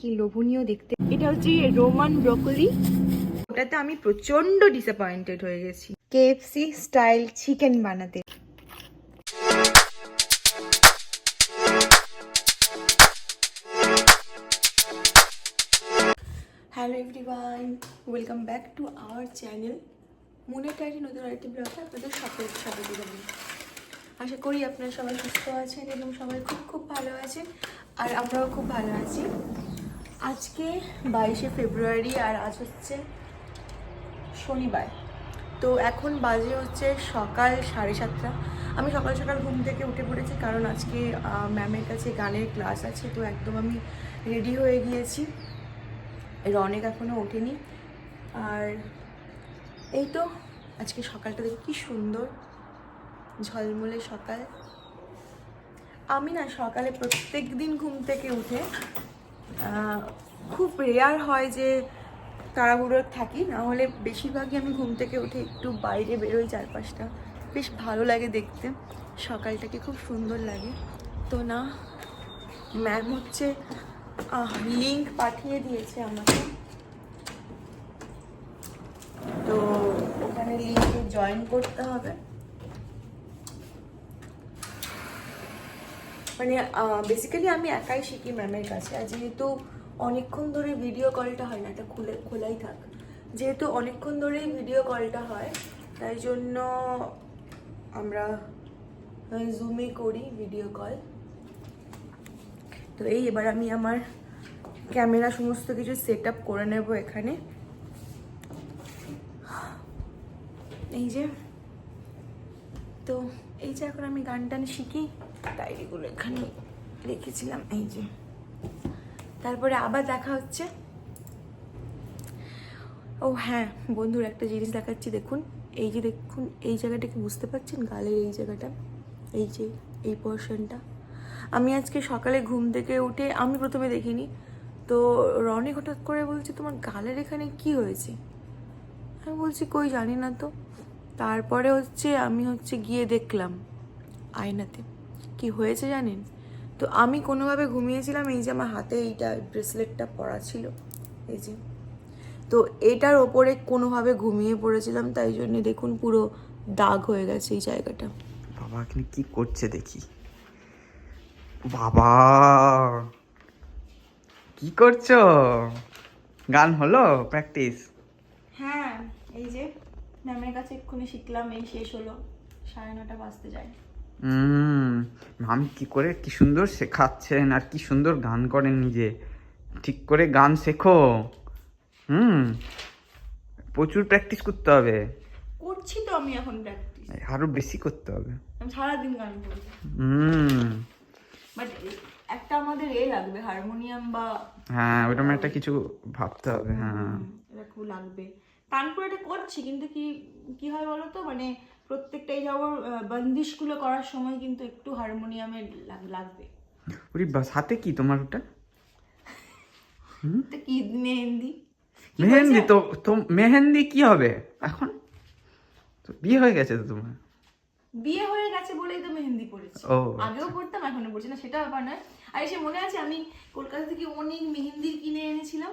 কি লোভনীয় দেখতে। এটা হচ্ছে রোমান ব্রকলি। ওটাতে আমি প্রচণ্ড ডিসঅ্যাপয়েন্টেড হয়ে গেছি। কেএফসি স্টাইল চিকেন বানাতে। Hello everyone welcome back to our channel. মনের টাইরি নতুন আরেকটি ব্লগে আপনাদের সকলকে স্বাগত জানাই। আশা করি আপনারা সবাই সুস্থ আছেন এবং সবাই খুব খুব ভালো আছেন আর আমরাও খুব ভালো আছি। আজকে বাইশে ফেব্রুয়ারি আর আজ হচ্ছে শনিবার। তো এখন বাজে হচ্ছে সকাল সাড়ে সাতটা। আমি সকাল সকাল ঘুম থেকে উঠে পড়েছি কারণ আজকে ম্যামের কাছে গানের ক্লাস আছে, তো একদম আমি রেডি হয়ে গিয়েছি। রনেক এখনও ওঠেনি। আর এই তো আজকে সকালটা দেখো কি সুন্দর, ঝলমলে সকাল। আমি না সকালে প্রত্যেক দিন ঘুম থেকে উঠে খুব রেয়ার হয় যে তাড়াহুড়ো থাকি, না হলে বেশিরভাগই আমি ঘুম থেকে উঠে একটু বাইরে বেরোই চারপাশটা। বেশ ভালো লাগে দেখতে, সকালটাকে খুব সুন্দর লাগে। তো না ম্যাম হচ্ছে লিঙ্ক পাঠিয়ে দিয়েছে আমাকে। তো ওখানে লিঙ্কে জয়েন করতে হবে। মানে বেসিক্যালি আমি একাই শিখি ম্যামের কাছে। আর যেহেতু অনেকক্ষণ ধরে ভিডিও কলটা হয় না, এটা খুলে, খোলাই থাক। যেহেতু অনেকক্ষণ ধরেই ভিডিও কলটা হয়, তাই জন্য আমরা জুমে করি ভিডিও কল তো এই, এবার আমি আমার ক্যামেরা সমস্ত কিছু সেট আপ করে নেব এখানে। এই যে, তো এই যে এখন আমি গান টান শিখি। ডায়েরিগুলো এখানে রেখেছিলাম, এই যে। তারপরে আবার দেখা হচ্ছে। ও হ্যাঁ বন্ধুর একটা জিনিস দেখাচ্ছি, দেখুন। এই যে দেখুন, এই জায়গাটাকে বুঝতে পারছেন? গালের এই জায়গাটা, এই যে, এই পোর্শনটা আমি আজকে সকালে ঘুম থেকে উঠে, আমি প্রথমে দেখিনি। তো রনি হঠাৎ করে বলছে, তোমার গালের এখানে কি হয়েছে? আমি বলছি, কই জানি না তো। তারপরে হচ্ছে আমি হচ্ছে গিয়ে দেখলাম আয়নাতে। কি হয়েছে জানেন? তো আমি কোনোভাবে ঘুমিয়েছিলাম এই যে আমার হাতে এইটা ব্রেসলেটটা পরা ছিল এই যে। তো এটার ওপরে কোনোভাবে ঘুমিয়ে পড়েছিলাম তাই জন্য দেখুন পুরো দাগ হয়ে গেছে এই জায়গাটা। বাবা এখানে কি করছে দেখি। বাবা! কি করছ? গান হলো? প্র্যাকটিস? হ্যাঁ এই যে ম্যামের কাছে এক্ষুনি শিখলাম এই শেষ হলো সাড়ে নটা বাজতে যায়। মাম কি করে কি সুন্দর শেখাচ্ছেন আর কি সুন্দর গান করেন নিজে। ঠিক করে গান শেখো। হুম প্রচুর প্র্যাকটিস করতে হবে। করছি তো আমি এখন প্র্যাকটিস আরও বেশি করতে হবে। আমি সারাদিন গান করি হুম। বাট একটা আমাদের এ লাগবে হারমোনিয়াম বা হ্যাঁ ওরকম একটা কিছু ভাবতে হবে হ্যাঁ। এটা খুব লাগবে। তানপুর এটা করছি কিন্তু কি কি হয় বলো তো মানে প্রত্যেকটা এই যাবর বন্দিশগুলো করার সময় কিন্তু একটু হারমোনিয়ামে লাগ- লাগবে। ওরে বাস হাতে কি তোমার ওটা? তো কি মেহেন্দি? মেহেন্দি তো তো মেহেন্দি কি হবে? এখন? তো বিয়ে হয়ে গেছে তো তোমার? বিয়ে হয়ে গেছে বলেই তো মেহেন্দি পড়েছি আগেও পড়তাম এখনও পড়ছি না সেটা ব্যাপার নয়। আর এসে মনে আছে আমি কলকাতা থেকে অনেক মেহেন্দি কিনে এনেছিলাম।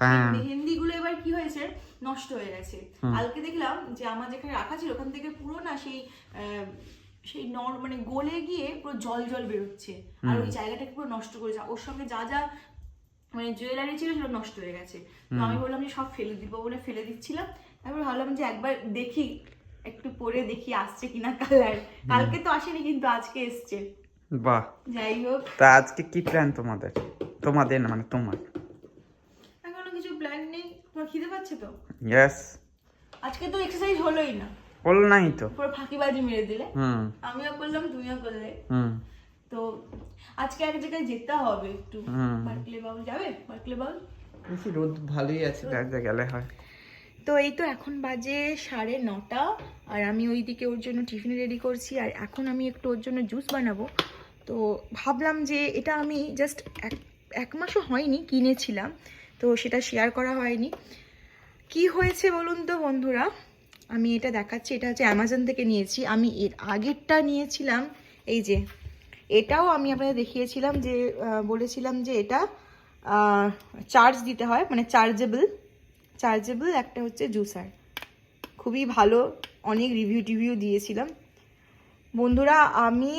হ্যাঁ। মেহেন্দি গুলো এবার কি হয়েছে? নষ্ট হয়ে গেছে। কালকে দেখলাম যে আমার যেখানে রাখা ছিল ওখান থেকে পুরো না সেই সেই নর মানে গলে গিয়ে পুরো জল জল বেরোচ্ছে। আর ওই জায়গাটাকে পুরো নষ্ট করেছে ওর সঙ্গে যা যা মানে জুয়েলারি ছিল সেগুলো নষ্ট হয়ে গেছে। তো আমি বললাম যে সব ফেলে দিব বলে ফেলে দিচ্ছিলাম। তারপর ভাবলাম যে একবার দেখি একটু পরে দেখি আসছে কিনা কালার কালকে তো আসেনি কিন্তু আজকে এসছে। বাহ। যাই হোক। তা আজকে কি প্ল্যান তোমাদের? তোমাদের না মানে তোমার এখনও কিছু প্ল্যান নেই তোমার খিদে পাচ্ছে তো? ইয়েস আজকে তো এক্সারসাইজ হলোই না। বল নাই তো। পুরো ফাঁকিবাজি মেরে দিলে। হুম। আমিও করলাম তুমিও করলে। হুম। তো আজকে এক জায়গায় যেতে হবে একটু। বার্কলে বাউল যাবে? বার্কলে বাউল বেশি রোদ ভালোই আছে যা যা গেলে হয়। তো এই তো এখন বাজে সাড়ে নটা আর আমি ওইদিকে ওর জন্য টিফিন রেডি করছি আর এখন আমি একটু ওর জন্য জুস বানাবো। তো ভাবলাম যে এটা আমি জাস্ট এক এক মাসও হয়নি কিনেছিলাম। তো সেটা শেয়ার করা হয়নি। কি হয়েছে বলুন তো বন্ধুরা? আমি এটা দেখাচ্ছি, এটা হচ্ছে অ্যামাজন থেকে নিয়েছি। আমি এর আগেরটা নিয়েছিলাম, এই যে, এটাও আমি আপনাদের দেখিয়েছিলাম যে বলেছিলাম যে এটা চার্জ দিতে হয় মানে চার্জেবল চার্জেবল একটা হচ্ছে জুসার খুবই ভালো, অনেক রিভিউ টিভিউ দিয়েছিলাম। বন্ধুরা, আমি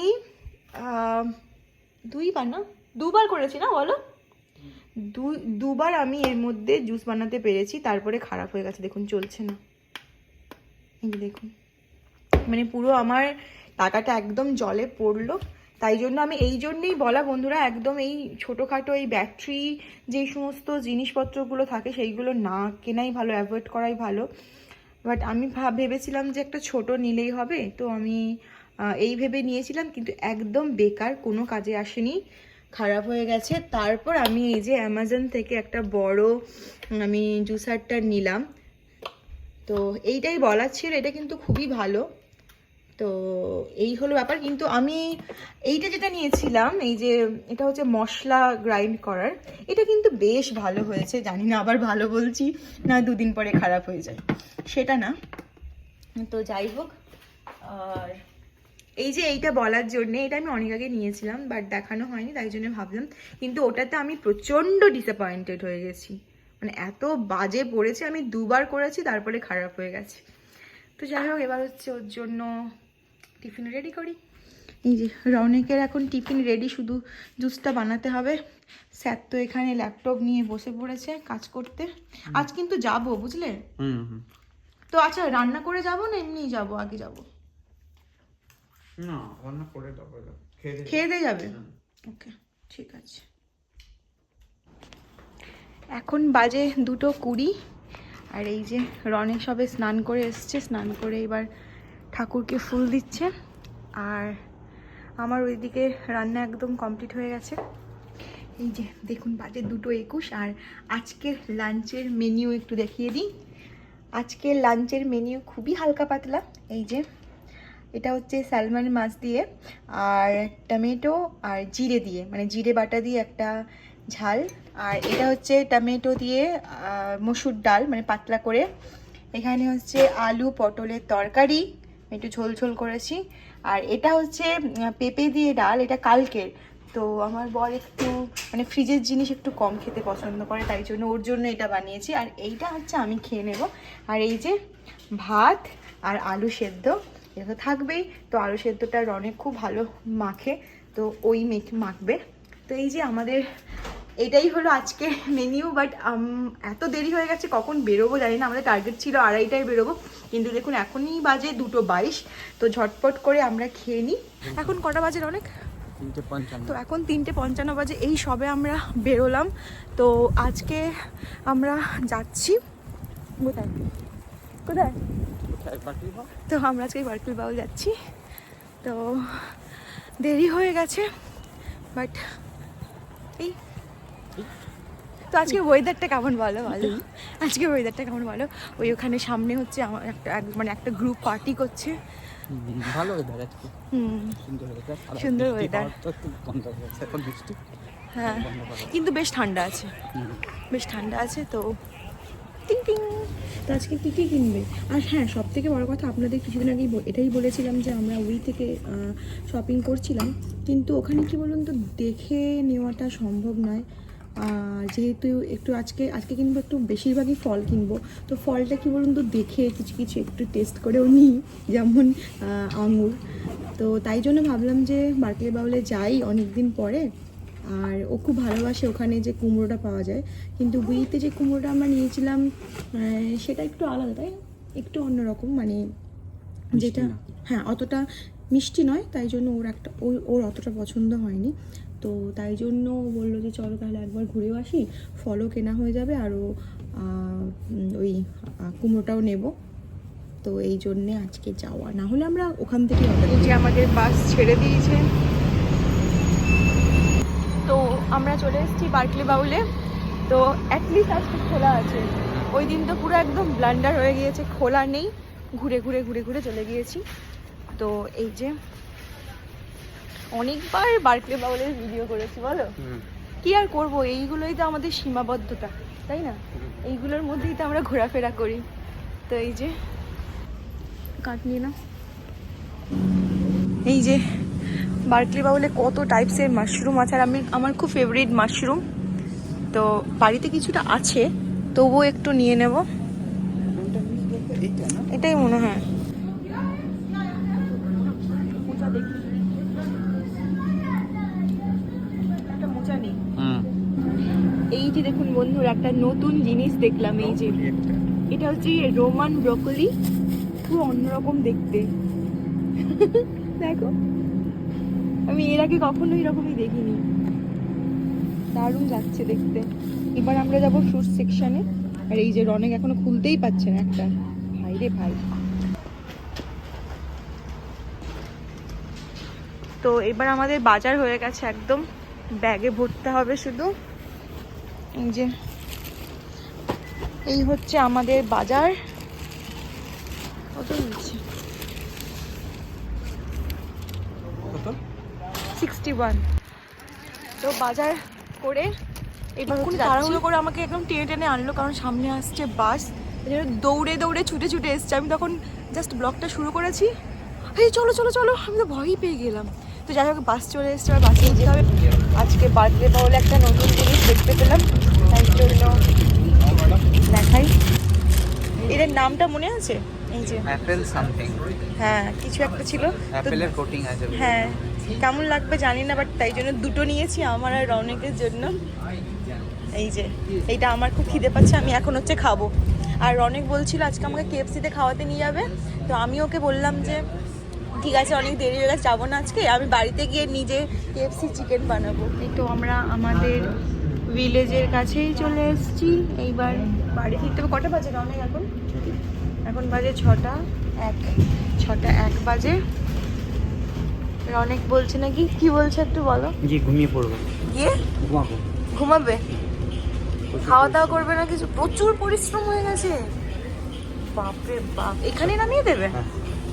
দুইবার না? দুবার করেছি না বলো? দু, দুবার আমি এর মধ্যে জুস বানাতে পেরেছি, তারপরে খারাপ হয়ে গেছে, দেখুন চলছে না। এই দেখুন। মানে পুরো আমার টাকাটা একদম জলে পড়ল, তাই জন্য আমি এই জন্যেই বলা বন্ধুরা, একদম এই ছোটোখাটো এই ব্যাটারি যেই সমস্ত জিনিসপত্রগুলো থাকে, সেইগুলো না কেনাই ভালো অ্যাভয়েড করাই ভালো। বাট আমি ভাব ভেবেছিলাম যে একটা ছোট নিলেই হবে, তো আমি এই ভেবে নিয়েছিলাম, কিন্তু একদম বেকার, কোনো কাজে আসেনি। খারাপ হয়ে গেছে। তারপর আমি এই যে অ্যামাজন থেকে একটা বড়, আমি জুসারটা নিলাম। তো এইটাই বলার ছিল, এটা কিন্তু খুবই ভালো। তো এই হলো ব্যাপার। কিন্তু আমি এইটা যেটা নিয়েছিলাম, এই যে এটা হচ্ছে মশলা গ্রাইন্ড করার, এটা কিন্তু বেশ ভালো হয়েছে। জানি না আবার ভালো বলছি না দুদিন পরে খারাপ হয়ে যায়। সেটা না। তো যাই হোক, আর এই যে এইটা বলার জন্য এটা আমি অনেক আগে নিয়েছিলাম বাট দেখানো হয়নি তাই জন্য ভাবলাম। কিন্তু ওটাতে আমি প্রচণ্ড ডিসঅ্যাপয়েন্টেড হয়ে গেছি। মানে এত বাজে পড়েছে আমি দুবার করেছি তারপরে খারাপ হয়ে গেছে। তো যাই হোক এবার হচ্ছে ওর জন্য টিফিন রেডি করি। এই যে রৌনকের এখন টিফিন রেডি শুধু জুসটা বানাতে হবে। স্যার তো এখানে ল্যাপটপ নিয়ে বসে পড়েছে কাজ করতে। আজ কিন্তু যাব বুঝলে? তো আচ্ছা রান্না করে যাব না এমনিই যাব আগে যাব? না। রান্না করে দেবো খেয়ে দিয়ে- খেয়ে দিয়ে যাবে? ওকে ঠিক আছে। এখন বাজে দুটো কুড়ি আর এই যে রনে সবে স্নান করে এসছে স্নান করে এবার ঠাকুরকে ফুল দিচ্ছে আর আমার ওইদিকে রান্না একদম কমপ্লিট হয়ে গেছে। এই যে দেখুন বাজে দুটো একুশ আর আজকের লাঞ্চের মেনিউ একটু দেখিয়ে দিই। আজকের লাঞ্চের মেনিউ খুবই হালকা পাতলা এই যে এটা হচ্ছে স্যালমন মাছ দিয়ে আর টমেটো আর জিরে দিয়ে মানে জিরে বাটা দিয়ে একটা ঝাল। আর এটা হচ্ছে টমেটো দিয়ে মসুর ডাল মানে পাতলা করে। এখানে হচ্ছে আলু পটলের তরকারি একটু ঝোল ঝোল করেছি। আর এটা হচ্ছে পেঁপে দিয়ে ডাল, এটা কালকের। তো আমার বর একটু মানে ফ্রিজের জিনিস একটু কম খেতে পছন্দ করে, তাই জন্য ওর জন্য এটা বানিয়েছি। আর এইটা হচ্ছে আমি খেয়ে নেব। আর এই যে ভাত আর আলু সেদ্ধ এটা তো থাকবেই তো আলু সেদ্ধটা রনে খুব ভালো মাখে। তো ওই মেখে মাখবে। তো এই যে আমাদের এটাই হলো আজকে মেনিউ বাট এত দেরি হয়ে গেছে কখন বেরোবো জানি না। আমাদের টার্গেট ছিল আড়াইটায় বেরোবো। কিন্তু দেখুন এখনই বাজে দুটো বাইশ। তো ঝটপট করে আমরা খেয়ে নিই। এখন কটা বাজে অনেক? তো এখন তিনটে পঞ্চান্ন বাজে। এই সবে আমরা বেরোলাম। তো আজকে আমরা যাচ্ছি। কোথায়? কোথায়? তো আমরা আজকে বার্কিল বাউল যাচ্ছি। তো দেরি হয়ে গেছে বাট এই তো আজকে ওয়েদারটা কেমন বলো বলো? আজকে ওয়েদারটা কেমন বলো? ওই ওখানে সামনে হচ্ছে আমার একটা এক- মানে একটা গ্রুপ পার্টি করছে। ভালো ওয়েদার আজকে। হুম। সুন্দর ওয়েদার হ্যাঁ কিন্তু বেশ ঠান্ডা আছে। বেশ ঠান্ডা আছে তো টিং টিং তো আজকে কী কী কিনবে? আর হ্যাঁ সব থেকে বড় কথা আপনাদের কিছুদিন আগেই এটাই বলেছিলাম যে আমরা উই থেকে শপিং করছিলাম। কিন্তু ওখানে কি বলুন তো, দেখে নেওয়াটা সম্ভব নয়। যেহেতু একটু আজকে আজকে কিনবো, একটু বেশিরভাগই ফল কিনবো। তো ফলটা কি বলুন তো, দেখে কিছু কিছু একটু টেস্ট করেও নিই, যেমন আঙুর। তো তাই জন্য ভাবলাম যে মার্কেট বাউলে যাই অনেক দিন পরে। আর ও খুব ভালোবাসে ওখানে যে কুমড়োটা পাওয়া যায়। কিন্তু বুইতে যে কুমড়োটা আমরা নিয়েছিলাম সেটা একটু আলাদা তাই? একটু অন্যরকম মানে যেটা হ্যাঁ অতটা মিষ্টি নয় তাই জন্য ওর একটা ওর ওর অতটা পছন্দ হয়নি। তো তাই জন্য বলল যে চলো তাহলে একবার ঘুরেও আসি ফলও কেনা হয়ে যাবে আরও ওই কুমড়োটাও নেব। তো এই জন্যে আজকে যাওয়া। না হলে আমরা ওখান থেকে যে আমাদের বাস ছেড়ে দিয়েছে আমরা চলে এসেছি বার্কলি বাউলে। তো অ্যাটলিস্ট আজকে খোলা আছে। ওই দিন তো পুরো একদম ব্লান্ডার হয়ে গিয়েছে খোলা নেই। ঘুরে ঘুরে ঘুরে ঘুরে চলে গিয়েছি। তো এই যে অনেকবার বার্কলি বাউলের ভিডিও করেছি বলো। কি আর করব? এইগুলোই তো আমাদের সীমাবদ্ধতা তাই না? এইগুলোর মধ্যেই তো আমরা ঘোরাফেরা করি। তো এই যে কাট নিয়ে না এই যে বার্কলি বাউলে কত টাইপসের মাশরুম আছে আর আমি আমার খুব ফেভারিট মাশরুম তো বাড়িতে কিছুটা আছে তবুও একটু নিয়ে নেব। এটাই মনে হয়। এই যে দেখুন বন্ধুরা একটা নতুন জিনিস দেখলাম এই যে। এটা হচ্ছে রোমান ব্রকলি। পুরো অন্যরকম দেখতে। দেখো। আমি এর আগে কখনো এরকমই দেখিনি। দারুণ লাগছে দেখতে। এবার আমরা যাব ফ্রুট সেকশনে আর এই যে রনেক এখনও খুলতেই পাচ্ছে না একটা। ভাই রে ভাই। তো এবার আমাদের বাজার হয়ে গেছে একদম। ব্যাগে ভরতে হবে শুধু। এই যে, এই হচ্ছে আমাদের বাজার। কত নিচ্ছে? কত? Sixty one. তো বাজার করে এবার তাড়াহুড়ো করে আমাকে একদম টেনে টেনে আনলো কারণ সামনে আসছে বাস। দৌড়ে দৌড়ে ছুটে ছুটে এসছে। আমি তখন জাস্ট ব্লগটা শুরু করেছি। এই চলো চলো চলো আমি তো ভয়ই পেয়ে গেলাম। তো যাই হোক বাস চলে এসছে আর বাসে যেতে হবে। আজকে বার্থডে বলে একটা নতুন জিনিস দেখতে পেলাম। তাই জন্য দেখাই। এদের নামটা মনে আছে? এই যে। অ্যাপেল সামথিং হ্যাঁ কিছু একটা ছিল। তো অ্যাপেলের কোটিং আছে। হ্যাঁ কেমন লাগবে জানি না বাট তাই জন্য দুটো নিয়েছি আমার আর রৌনকের জন্য। এই যে, এইটা আমার খুব খিদে পাচ্ছে, আমি এখন হচ্ছে খাব। আর রনিক বলছিল আজকে আমাকে কেএফসিতে খাওয়াতে নিয়ে যাবে, তো আমি ওকে বললাম যে, ঠিক আছে, অনেক দেরি হয়ে গেছে, যাব না আজকে, আমি বাড়িতে গিয়ে নিজে কেএফসি চিকেন বানাবো। তো আমরা আমাদের ভিলেজের কাছেই চলে এসেছি, এইবার বাড়ি ফিরতে কটা বাজে রনেক এখন? এখন বাজে ছটা এক ছটা এক বাজে। অনেক বলছে নাকি? কি বলছে একটু বলো। জি ঘুমিয়ে পড়ব। গিয়ে? ঘুমাবো। ঘুমাবে? খাওয়া দাওয়া করবে না কিছু প্রচুর পরিশ্রম হয়ে গেছে। বাপরে বাপ। এখানেই নামিয়ে দেবে? হ্যাঁ।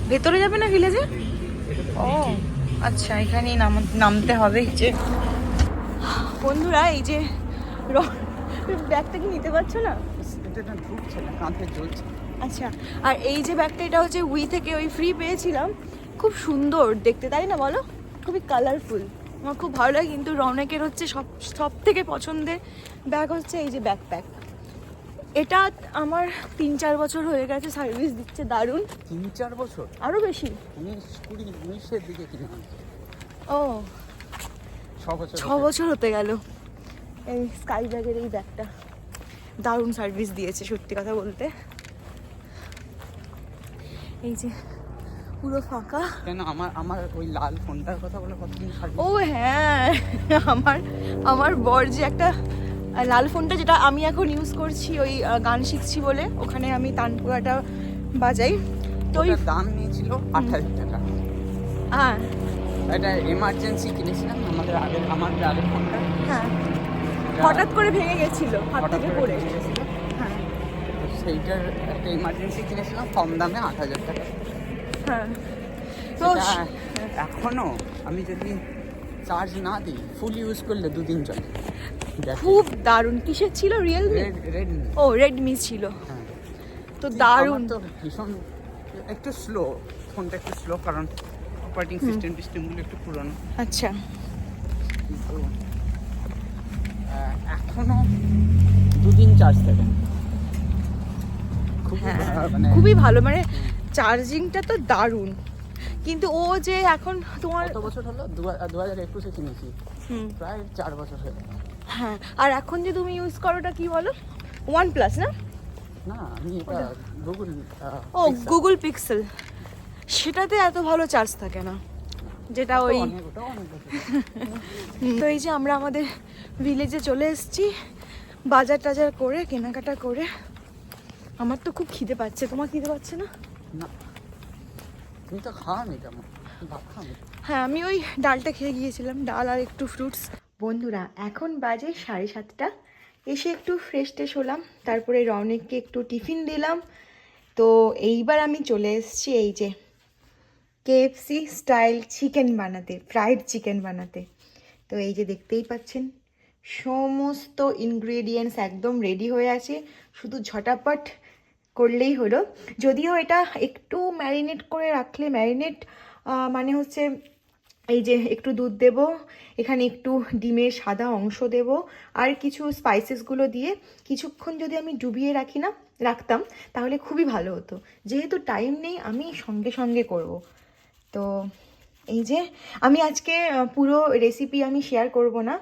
ভেতরে যাবে না ভিলেজে? ও আচ্ছা এখানেই নাম- নামতে হবে এই যে। বন্ধুরা এই যে ব্যাগটা কি নিতে পারছ না? আচ্ছা আর এই যে ব্যাগটা এটা হচ্ছে উই থেকে ওই ফ্রি পেয়েছিলাম। খুব সুন্দর দেখতে তাই না বলো? খুবই কালারফুল আমার খুব ভালো লাগে কিন্তু রৌনকের হচ্ছে সব সব থেকে পছন্দের ব্যাগ হচ্ছে এই যে ব্যাকপ্যাক এটা আমার তিন চার বছর হয়ে গেছে সার্ভিস দিচ্ছে দারুণ। তিন চার বছর? আরও বেশি। উনিশ কুড়ি উনিশের দিকে কিনে ও ছ বছর ছ বছর হতে গেল। এই স্কাই ব্যাগের এই ব্যাগটা দারুণ সার্ভিস দিয়েছে সত্যি কথা বলতে। এই যে পুরো ফাঁকা। কেন আমার আমার ওই লাল ফোনটার কথা বলে কতদিন ও হ্যাঁ আমার আমার বর যে একটা লাল ফোনটা যেটা আমি এখন ইউজ করছি ওই গান শিখছি বলে ওখানে আমি তানপুরাটা বাজাই। তো ওই দাম নিয়েছিল হাজার টাকা। হ্যাঁ। এটা এমার্জেন্সি কিনেছিলাম আমাদের আগের আমাদের আগের ফোনটা। হ্যাঁ। হঠাৎ করে ভেঙে গেছিল হাত হঠাৎ থেকে পড়ে। হ্যাঁ। সেইটার একটা এমার্জেন্সি কিনেছিলাম কম দামে আট হাজার টাকা। এখনও আমি যদি চার্জ না দিই ফুল ইউজ করলে দুদিন চলে। খুব দারুণ। কিসের ছিল? রিয়েলমি রেড রেড ও রেডমি ছিল। হ্যাঁ। তো দারুণ। তো ভীষণ একটু স্লো ফোনটা একটু স্লো কারণ অপারেটিং সিস্টেম টিস্টেমগুলো একটু পুরনো। আচ্ছা। এখনও দুদিন চার্জ থাকে। হ্যাঁ। মানে খুবই ভালো। মানে চার্জিংটা তো দারুণ। কিন্তু ও যে এখন তোমার কত বছর হলো? দু হাজার একুশে কিনেছি। হুম, প্রায় চার বছর হয়ে গেল। হ্যাঁ আর এখন যে তুমি ইউজ করোটা কি বলো? ওয়ান প্লাস না? না আমি এটা গুগল ও গুগল পিক্সেল সেটাতে এত ভালো চার্জ থাকে না। যেটা ওই তো এই যে আমরা আমাদের ভিলেজে চলে এসেছি। বাজার টাজার করে কেনাকাটা করে। আমার তো খুব খিদে পাচ্ছে। তোমার খিদে পাচ্ছে না? না। তুমি তো খাওয়ানি তেমন ভাত খাওয়ানি হ্যাঁ আমি ওই ডালটা খেয়ে গিয়েছিলাম ডাল আর একটু ফ্রুটস বন্ধুরা এখন বাজে সাড়ে সাতটা। এসে একটু ফ্রেশ ট্রেশ হলাম তারপরে রনেককে একটু টিফিন দিলাম। তো এইবার আমি চলে এসেছি এই যে কেএফসি স্টাইল চিকেন বানাতে ফ্রাইড চিকেন বানাতে। তো এই যে দেখতেই পাচ্ছেন সমস্ত ইনগ্রেডিয়েন্টস একদম রেডি হয়ে আছে। শুধু ঝটাপট করলেই হলো। যদিও এটা একটু ম্যারিনেট করে রাখলে ম্যারিনেট মানে হচ্ছে এই যে একটু দুধ দেব, এখানে একটু ডিমের সাদা অংশ দেব, আর কিছু স্পাইসেসগুলো দিয়ে কিছুক্ষণ যদি আমি ডুবিয়ে রাখি না, রাখতাম, তাহলে খুবই ভালো হতো। যেহেতু টাইম নেই, আমি সঙ্গে সঙ্গে করব। তো এই যে, আমি আজকে পুরো রেসিপি আমি শেয়ার করব না।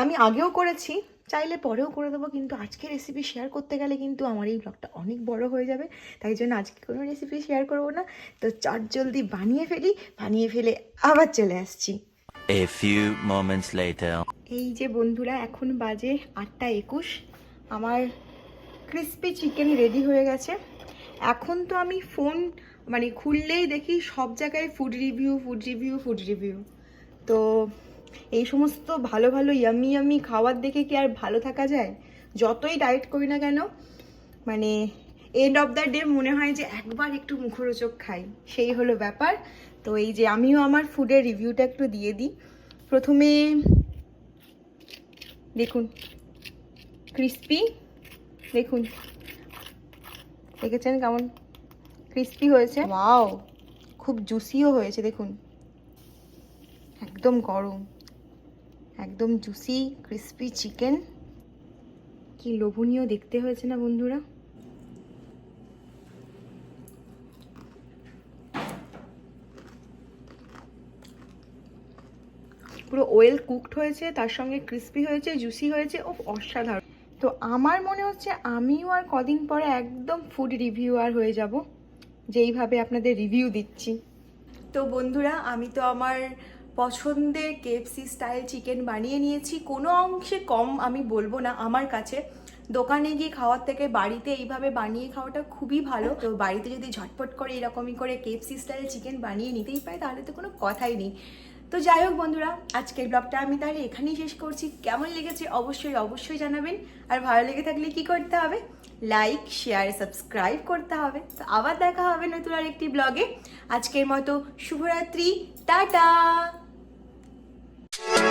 আমি আগেও করেছি চাইলে পরেও করে দেবো কিন্তু আজকে রেসিপি শেয়ার করতে গেলে কিন্তু আমার এই ব্লগটা অনেক বড় হয়ে যাবে। তাই জন্য আজকে কোনো রেসিপি শেয়ার করব না। তো চট জলদি বানিয়ে ফেলি বানিয়ে ফেলে আবার চলে আসছি। A few moments later. এই যে বন্ধুরা এখন বাজে আটটা একুশ। আমার ক্রিস্পি চিকেন রেডি হয়ে গেছে। এখন তো আমি ফোন মানে খুললেই দেখি সব জায়গায় food review food review food review তো এই সমস্ত ভালো ভালো ইয়ামি ইয়ামি খাবার দেখে কি আর ভালো থাকা যায়? যতই ডায়েট করি না কেন মানে এন্ড অফ দ্য ডে মনে হয় যে একবার একটু মুখরোচক খাই। সেই হলো ব্যাপার। তো এই যে আমিও আমার ফুডের রিভিউটা একটু দিয়ে দিই। প্রথমে দেখুন ক্রিস্পি দেখুন। দেখেছেন কেমন ক্রিস্পি হয়েছে? ওয়াও খুব জুসিও হয়েছে দেখুন। একদম গরম। একদম জুসি ক্রিস্পি চিকেন কি লোভনীয় দেখতে হয়েছে না বন্ধুরা? পুরো ওয়েল কুকড হয়েছে, তার সঙ্গে ক্রিস্পি হয়েছে জুসি হয়েছে ও অসাধারণ। তো আমার মনে হচ্ছে আমিও আর কদিন পরে একদম ফুড রিভিউয়ার হয়ে যাব, যেইভাবে আপনাদের রিভিউ দিচ্ছি। তো বন্ধুরা, আমি তো আমার পছন্দের কেএফসি স্টাইল চিকেন বানিয়ে নিয়েছি। কোনো অংশে কম আমি বলব না, আমার কাছে। দোকানে গিয়ে খাওয়ার থেকে বাড়িতে এইভাবে বানিয়ে খাওয়াটা খুবই ভালো। তো বাড়িতে যদি ঝটপট করে এরকমই করে কেএফসি স্টাইল চিকেন বানিয়ে নিতেই পারে, তাহলে তো কোনো কথাই নেই। তো যাই হোক বন্ধুরা, আজকের ব্লগটা আমি তাহলে এখানেই শেষ করছি। কেমন লেগেছে অবশ্যই অবশ্যই জানাবেন। আর ভালো লেগে থাকলে কি করতে হবে? লাইক শেয়ার সাবস্ক্রাইব করতে হবে। তো আবার দেখা হবে নতুন আরেকটি ব্লগে। আজকের মতো শুভরাত্রি। টাটা! Thank you.